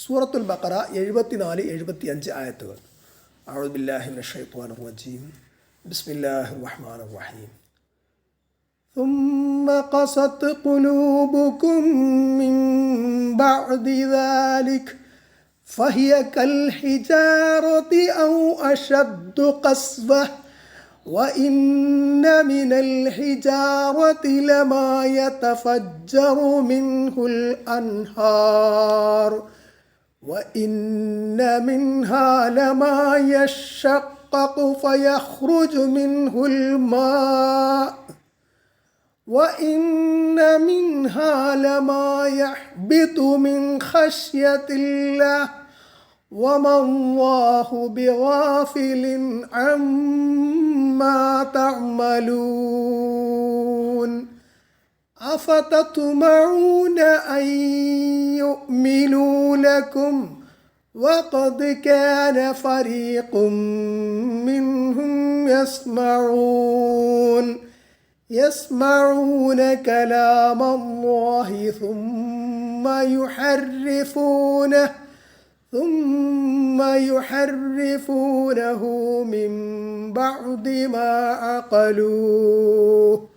സൂറത്തുൽ ബക്കറ എഴുപത്തിനാല് എഴുപത്തി അഞ്ച് ആയത്തുകൾ أعوذ بالله من الشيطان الرجيم بسم الله الرحمن الرحيم ثم قست قلوبكم من بعد ذلك فهي كالحجارة أو أشد قسوة وإن من الحجارة لما يتفجر منه الأنهار وإن منها لما يشقق فيخرج منه الماء وإن منها لما يحبط من خشية الله وما الله بغافل عما تعملون أفتطمعون أن يؤمنوا لكم وقد كان فريق منهم يسمعون يسمعون كلام الله ثم يحرفونه ثم يحرفونه من بعد ما عقلوه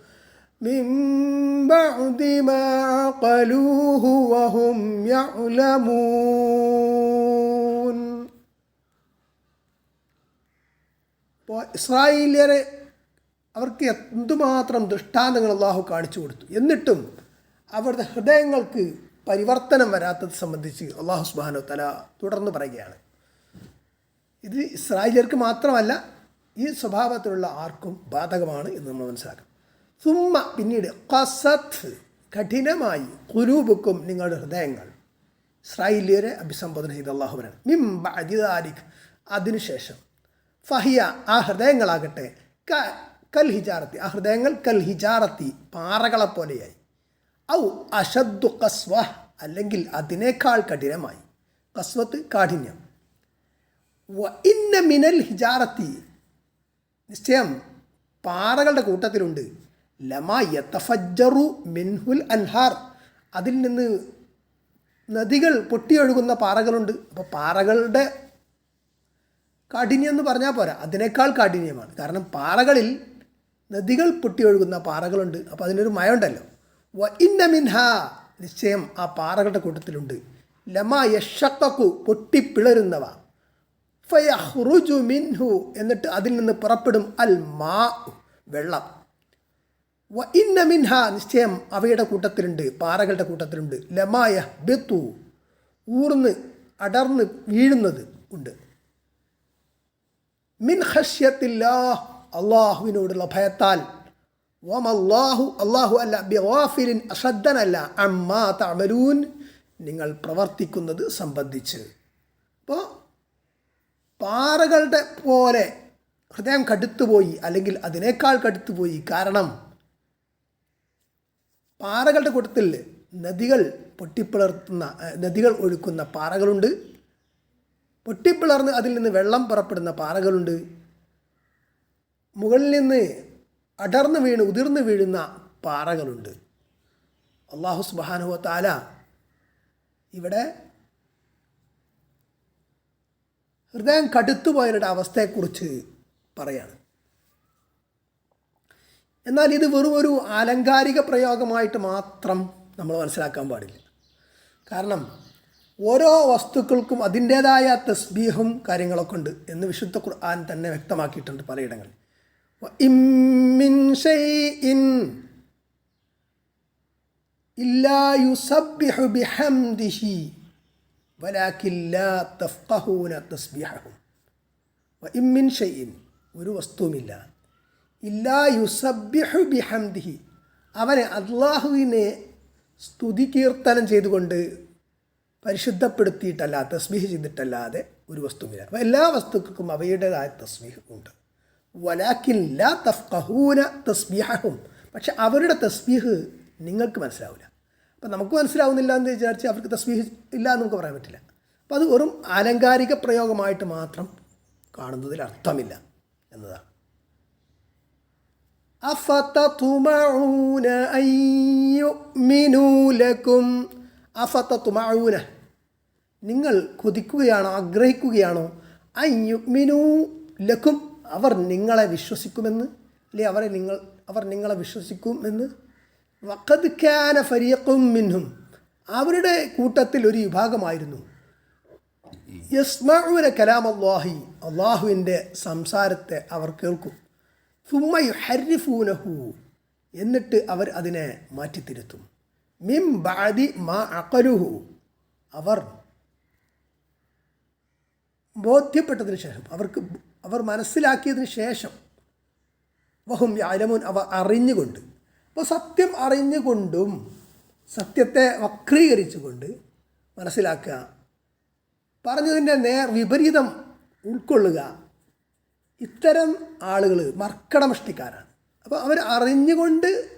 من بعد ما عقلوه وهم يعلمون ഇപ്പോൾ ഇസ്രായേലിയരെ അവർക്ക് എന്തുമാത്രം ദൃഷ്ടാന്തങ്ങൾ അള്ളാഹു കാണിച്ചു കൊടുത്തു എന്നിട്ടും അവരുടെ ഹൃദയങ്ങൾക്ക് പരിവർത്തനം വരാത്തത് സംബന്ധിച്ച് അള്ളാഹു സുബാനു തല തുടർന്ന് പറയുകയാണ് ഇത് ഇസ്രായേലിയർക്ക് മാത്രമല്ല ഈ സ്വഭാവത്തിലുള്ള ആർക്കും ബാധകമാണ് എന്ന് നമ്മൾ മനസ്സിലാക്കാം സുമ്മ പിന്നീട് കസത്ത് കഠിനമായി കുരൂബുക്കും നിങ്ങളുടെ ഹൃദയങ്ങൾ. ഇസ്രായേലിയരെ അഭിസംബോധന ചെയ്ത അള്ളാഹുബനാണ് മിം അജിദാലിഖ് അതിനുശേഷം ഫഹിയ ആ ഹൃദയങ്ങളാകട്ടെ ക കൽ ഹിജാറത്തി. ആ ഹൃദയങ്ങൾ കൽ ഹിജാറത്തി പാറകളെ പോലെയായി ഔ അഷദ്ദു കസ്വ അല്ലെങ്കിൽ അതിനേക്കാൾ കഠിനമായി. കസ്വത്ത് കാഠിന്യം. ഇന്ന മിനൽ ഹിജാറത്തി. നിശ്ചയം പാറകളുടെ കൂട്ടത്തിലുണ്ട്. ലമ യത്തഫജ്ജറു മിൻഹുൽ അൻഹാർ. അതിൽ നിന്ന് നദികൾ പൊട്ടിയൊഴുകുന്ന പാറകളുണ്ട്. അപ്പോൾ പാറകളുടെ കാഠിന്യം എന്ന് പറഞ്ഞാൽ പോരാ. അതിനേക്കാൾ കാഠിന്യമാണ്. കാരണം പാറകളിൽ നദികൾ പൊട്ടിയൊഴുകുന്ന പാറകളുണ്ട്. അപ്പോൾ അതിനൊരു മയമുണ്ടല്ലോ. വ ഇന്ന മിൻഹ. നിശ്ചയം ആ പാറകളുടെ കൂട്ടത്തിലുണ്ട്. ലമ യഷക്കു പൊട്ടിപ്പിളരുന്നവ. ഫയഹ്റുജു മിൻഹു. എന്നിട്ട് അതിൽ നിന്ന് പുറപ്പെടും അൽ മാ വെള്ളം. വ ഇന്ന മിൻഹ നിശ്ചയം അവയുടെ കൂട്ടത്തിലുണ്ട് പാറകളുടെ കൂട്ടത്തിലുണ്ട്. ലമായ ബെത്തു ഊർന്ന് അടർന്ന് വീഴുന്നത് ഉണ്ട്. മിൻ ഹഷ്യത്തില്ലാ അള്ളാഹുവിനോടുള്ള ഭയത്താൽ. വമല്ലാഹു അള്ളാഹു അല്ല ബിവാഫിലിൻ അശ്രദ്ധനല്ല അമ്മാ തമലൂൻ നിങ്ങൾ പ്രവർത്തിക്കുന്നത് സംബന്ധിച്ച്. അപ്പോൾ പാറകളുടെ പോലെ ഹൃദയം കടുത്തുപോയി അല്ലെങ്കിൽ അതിനേക്കാൾ കടുത്തുപോയി കാരണം പാറകളുടെ കൂട്ടത്തിൽ നദികൾ പൊട്ടിപ്പിളർത്തുന്ന നദികൾ ഒഴുക്കുന്ന പാറകളുണ്ട്. പൊട്ടിപ്പിളർന്ന് അതിൽ നിന്ന് വെള്ളം പുറപ്പെടുന്ന പാറകളുണ്ട്. മുകളിൽ നിന്ന് അടർന്നു വീണ് ഉതിർന്നു വീഴുന്ന പാറകളുണ്ട്. അള്ളാഹു സുബാനുഹ താല ഇവിടെ ഹൃദയം കടുത്തുപോയവരുടെ അവസ്ഥയെക്കുറിച്ച് പറയാണ്. എന്നാൽ ഇത് വെറും ഒരു ആലങ്കാരിക പ്രയോഗമായിട്ട് മാത്രം നമ്മൾ മനസ്സിലാക്കാൻ പാടില്ല. കാരണം ഓരോ വസ്തുക്കൾക്കും അതിന്റേതായ തസ്ബീഹും കാര്യങ്ങളൊക്കെ ഉണ്ട് എന്ന് വിശുദ്ധ ഖുർആൻ തന്നെ വ്യക്തമാക്കിയിട്ടുണ്ട് പലയിടങ്ങളിൽ. ഷൈഇൻ ഇല്ലാ ബിഹംദിഹി ലാ തഫ്ഖഹൂന ഷൈഇൻ ഒരു വസ്തുവുമില്ല. ഇല്ലാ യുസബ്യഹു ബിഹംദിഹി. അവനെ അള്ളാഹുവിനെ സ്തുതി കീർത്തനം ചെയ്തുകൊണ്ട് പരിശുദ്ധപ്പെടുത്തിയിട്ടല്ല തസ്ബീഹ് ചെയ്തിട്ടല്ലാതെ ഒരു വസ്തുവില്ല. അപ്പോൾ എല്ലാ വസ്തുക്കൾക്കും അവയുടേതായ തസ്ബീഹ് ഉണ്ട്. വലാക്കിൻ ലാ തഫ്കഹൂന തസ്ബീഹും പക്ഷെ അവരുടെ തസ്ബീഹ് നിങ്ങൾക്ക് മനസ്സിലാവില്ല. അപ്പോൾ നമുക്ക് മനസ്സിലാവുന്നില്ല എന്ന് വിചാരിച്ച് അവർക്ക് തസ്ബീഹ് ഇല്ല എന്ന് നമുക്ക് പറയാൻ പറ്റില്ല. അപ്പോൾ അത് വെറും ആലങ്കാരിക പ്രയോഗമായിട്ട് മാത്രം കാണുന്നതിൽ അർത്ഥമില്ല എന്നതാണ്. അഫതതുമഊന അൻ യുഅ്മിനൂ ലക്കും അഫതതുമഊന. നിങ്ങൾ കൊതിക്കുകയാണോ ആഗ്രഹിക്കുകയാണോ? അയ്യുമിനു ലക്കും അവർ നിങ്ങളെ വിശ്വസിക്കുമെന്ന്? അല്ലെ അവരെ നിങ്ങൾ അവർ നിങ്ങളെ വിശ്വസിക്കുമെന്ന്? വഖദ് ഖാന ഫരീഖും മിൻഹും. അവരുടെ കൂട്ടത്തിൽ ഒരു വിഭാഗമായിരുന്നു. യസ്മഊന കലാം അള്ളാഹി അള്ളാഹുവിന്റെ സംസാരത്തെ അവർ കേൾക്കും. സുമ്മയു ഹരിഫൂനഹു എന്നിട്ട് അവർ അതിനെ മാറ്റിത്തിരുത്തും. മിം ബാദി മാ അക്കലുഹു അവർ ബോധ്യപ്പെട്ടതിന് ശേഷം അവർക്ക് അവർ മനസ്സിലാക്കിയതിന് ശേഷം വഹും യാലമുൻ അവ അറിഞ്ഞുകൊണ്ട് അപ്പോൾ സത്യം അറിഞ്ഞുകൊണ്ടും സത്യത്തെ വക്രീകരിച്ചുകൊണ്ട് മനസ്സിലാക്കുക പറഞ്ഞതിന്റെ നേർ വിപരീതം ഉൾക്കൊള്ളുക ഇത്തരം ആളുകൾ മർക്കടമഷ്ടിക്കാരാണ്. അപ്പോൾ അവർ അറിഞ്ഞുകൊണ്ട്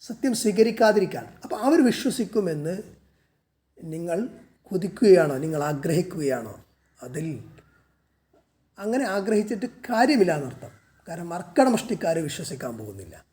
സത്യം സ്വീകരിക്കാതിരിക്കാൻ. അപ്പോൾ അവർ വിശ്വസിക്കുമെന്ന് നിങ്ങൾ കൊതിക്കുകയാണോ നിങ്ങൾ ആഗ്രഹിക്കുകയാണോ? അതിൽ അങ്ങനെ ആഗ്രഹിച്ചിട്ട് കാര്യമില്ല എന്നർത്ഥം. കാരണം മർക്കടമഷ്ടിക്കാർ വിശ്വസിക്കാൻ പോകുന്നില്ല.